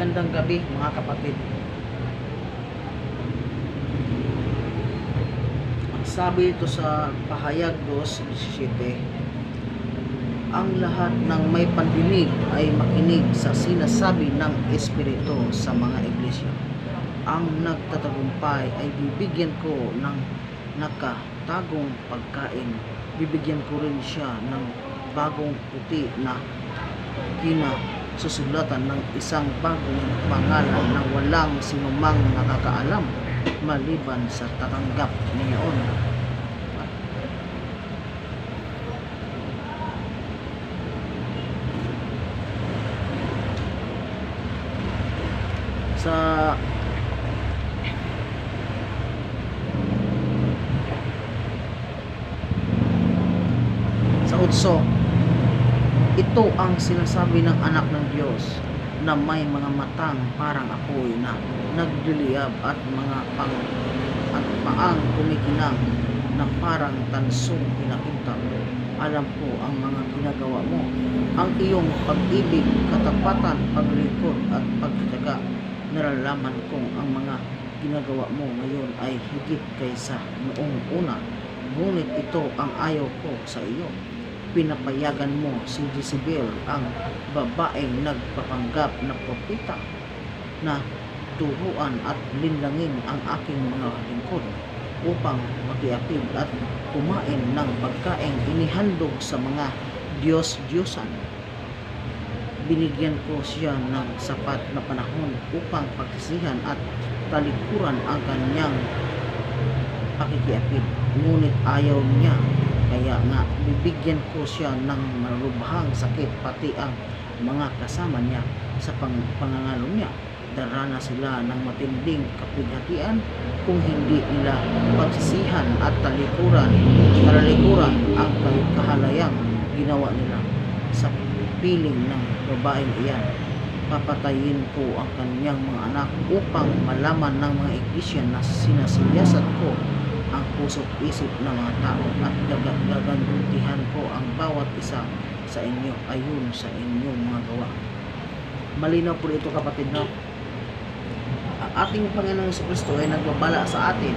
Magandang gabi mga kapatid. Sabi ito sa Pahayag 2.17, ang lahat ng may pandinig ay makinig sa sinasabi ng Espiritu sa mga iglesia. Ang nagtatagumpay ay bibigyan ko ng nakatagong pagkain. Bibigyan ko rin siya ng bagong puti na kinasusulatan ng isang bagong pangalan na walang sinumang nakakaalam maliban sa tatanggap niyaon. Sa sa utso ito ang sinasabi ng anak ng Diyos na may mga matang parang apoy na nagdiliyab at mga pang at paang kumikinang na parang tansong pinakita. Alam ko ang mga ginagawa mo, ang iyong pag-ibig, katapatan, paglingkod at pagtyaga. Nalalaman kong ang mga ginagawa mo ngayon ay higit kaysa noong una. Ngunit ito ang ayaw ko sa iyo pinapayagan mo si Jezebel ang babaeng nagpapanggap na propeta na turuan at linlangin ang aking mga lingkod upang makiapid at kumain ng pagkaing inihandog sa mga Diyos-Diyosan. Binigyan ko siya ng sapat na panahon upang pagsisihan at talikuran ang kanyang pakikiapid. Ngunit ayaw niya kaya nga, bibigyan ko siya ng marubhang sakit pati ang mga kasama niya sa pang pangangalo niya. Darana sila ng matinding kapighatian kung hindi nila pagsisihan at talikuran, talikuran ang kahalayang ginawa nila sa piling ng babaeng iyan. Papatayin ko ang kanyang mga anak upang malaman ng mga iglesia na sinasiyasat ko ang puso't isip ng mga tao at gaga- gagantihan ko ang bawat isa sa inyo ayon sa inyong mga gawa. Malinaw po ito kapatid no? Ang ating Panginoong sa Kristo ay nagbabala sa atin.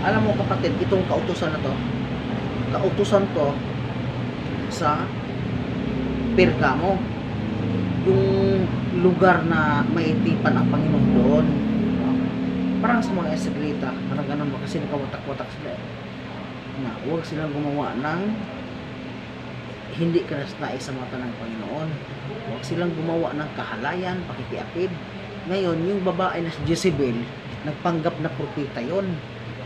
Alam mo kapatid, itong kautusan na to, kautusan to sa Pergamo. Yung lugar na maitipan ang Panginoon doon, parang sa mga eseklita, parang ganun ba kasi nakawatak-watak sila eh. Na huwag silang gumawa ng hindi kanasnais sa mata ng Panginoon. Huwag silang gumawa ng kahalayan, pakikiapid. Ngayon, yung babae na si Jezebel, nagpanggap na propeta yon.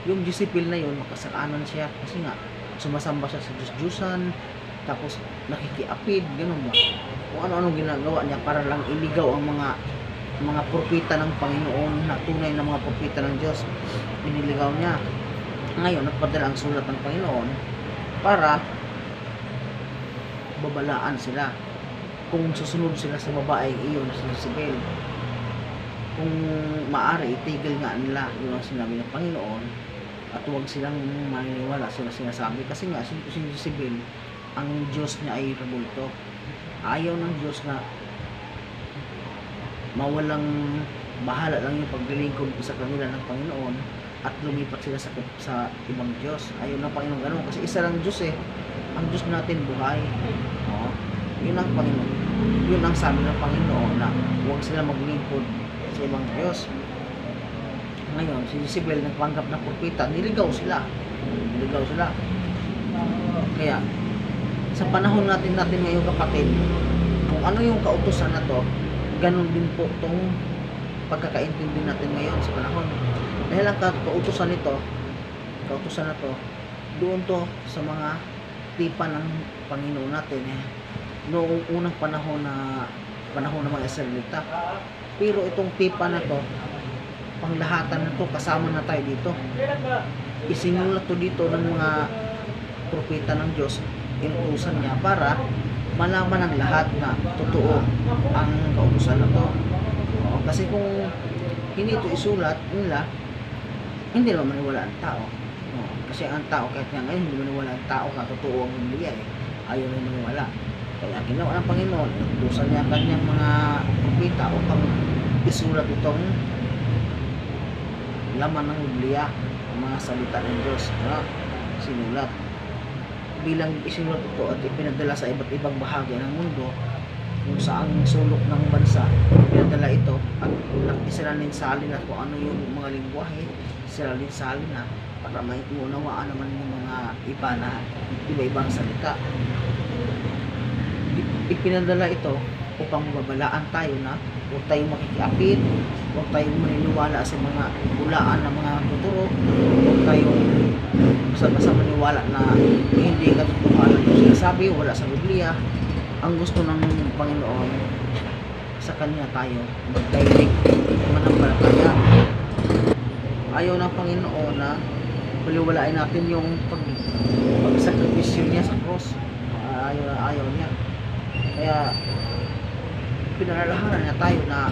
Yung Jezebel na yon, makasalanan siya kasi nga sumasamba siya sa Diyos-Diyusan, tapos nakikiapid, ganun ba? Kung ano-anong ginagawa niya para lang iligaw ang mga mga propeta ng Panginoon na tunay na mga propeta ng Diyos iniligaw niya. Ngayon nagpadala ang sulat ng Panginoon para babalaan sila. Kung susunod sila sa babaeng iyon si Isabel kung maari itigil nga nila yun ang sinabi ng Panginoon at huwag silang maniniwala sila sinasabi. Kasi nga si Isabel ang Diyos niya ay rebulto ayaw ng Diyos na mawalang bahala lang yung paglilingkod sa kanila ng Panginoon at lumipat sila sa sa ibang Diyos. Ayaw ng Panginoon ganun kasi isa lang Diyos eh. Ang Diyos natin buhay. Oh, yun ang Panginoon. Yun ang sabi ng Panginoon na huwag sila maglingkod sa ibang Diyos. Ngayon, si Isabel nagpanggap na propeta, niligaw sila. Niligaw sila. Kaya, sa panahon natin natin ngayon kapatid, kung ano yung kautusan na to, ganun din po itong pagkakaintindi natin ngayon sa panahon. Dahil ang kautusan nito, kautusan na to, doon to sa mga tipa ng Panginoon natin eh. Noong unang panahon na panahon ng mga Israelita. Pero itong tipa na to, panglahatan na to, kasama na tayo dito. Isinulat to dito ng mga propeta ng Diyos, inutusan niya para malaman ng lahat na totoo ang kautusan na to. Oo, Kasi kung hindi ito isulat nila, hindi naman maniwala ang tao. Oo, Kasi ang tao, kahit nga ngayon, hindi maniwala ang tao na totoo ang Biblia eh. Ayaw na maniwala. Kaya ginawa ng Panginoon, inutusan niya ang kanyang mga propeta upang isulat itong laman ng Biblia, ang mga salita ng Diyos na sinulat. Bilang isinulat ito at ipinadala sa iba't ibang bahagi ng mundo, kung saang sulok ng bansa, pinadala ito at isalalinsalin na kung ano yung mga lingwahe, isalalinsalin na para may unawaan naman yung mga iba na iba-ibang salita. Ipinadala ito upang mababalaan tayo na huwag tayong makikiapid, huwag tayong maniniwala sa mga bulaan ng mga tuturo, huwag tayong basta-basta maniwala na hindi katotohanan yung sinasabi, wala sa Biblia. Ang gusto ng Panginoon sa Kanya tayo mag-direct manampalataya. Ayaw ng Panginoon na baliwalain natin yung pag pagsakripisyo niya sa cross. Ayaw na ayaw niya. Kaya pinalalahanan niya tayo na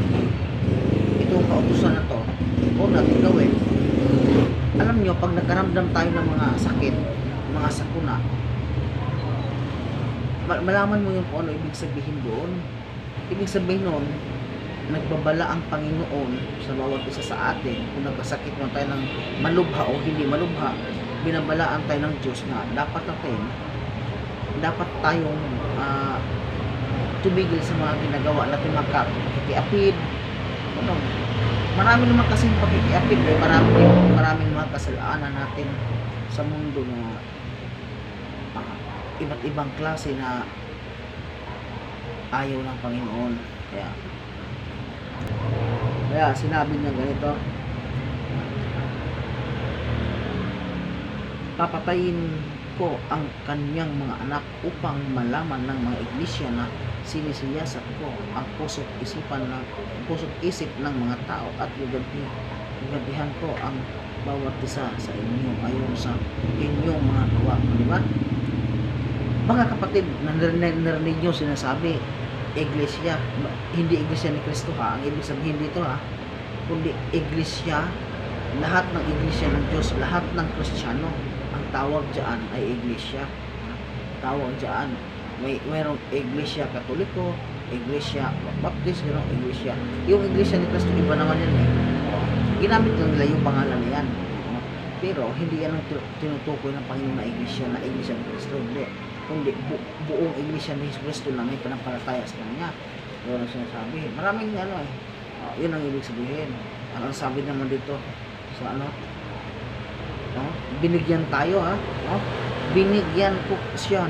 itong kautusan na to huwag natin gawin. Alam niyo, pag nagkaramdam tayo ng mga sakit, mga sakuna, ma- malaman mo yung kung ano ibig sabihin doon. Ibig sabihin noon, nagbabala ang Panginoon sa bawat isa sa atin kung nagkasakit man tayo ng malubha o hindi malubha binabalaan tayo ng Diyos na dapat natin dapat tayong ah, tumigil sa mga ginagawa natin magkakikiapid ano, marami naman kasing pakikiapid eh. marami, maraming mga kasalanan natin sa mundo na ah, iba't ibang klase na ayaw ng Panginoon kaya kaya sinabi niya ganito, papatayin ko ang kanyang mga anak upang malaman ng mga iglesia na sinisiyasat ko ang puso't isipan ng puso't isip ng mga tao at gagabihan ko ang bawat isa sa inyo ayon sa inyong mga gawa. Di ba? Mga kapatid, narinig, nyo sinasabi, iglesia, hindi iglesia ni Kristo ha, ang ibig sabihin dito ha, kundi iglesia, lahat ng iglesia ng Diyos, lahat ng Kristiyano, ang tawag diyan ay iglesia. Tawag diyan, may mayroong iglesia katoliko, iglesia baptist, mayroong iglesia. Yung iglesia ni Kristo, iba naman yan eh. Ginamit lang nila yung pangalan na yan. Pero hindi yan ang tu- tinutukoy ng Panginoon na iglesia na iglesia ni Kristo. Hindi. Kundi bu- buong iglesia ni Kristo na may panampalataya sa Kanya. Yun ang sinasabi. Maraming ano eh. Ah, yun ang ibig sabihin. Ano ang sabi naman dito sa ano? No? Binigyan tayo ha. No? Binigyan ko siya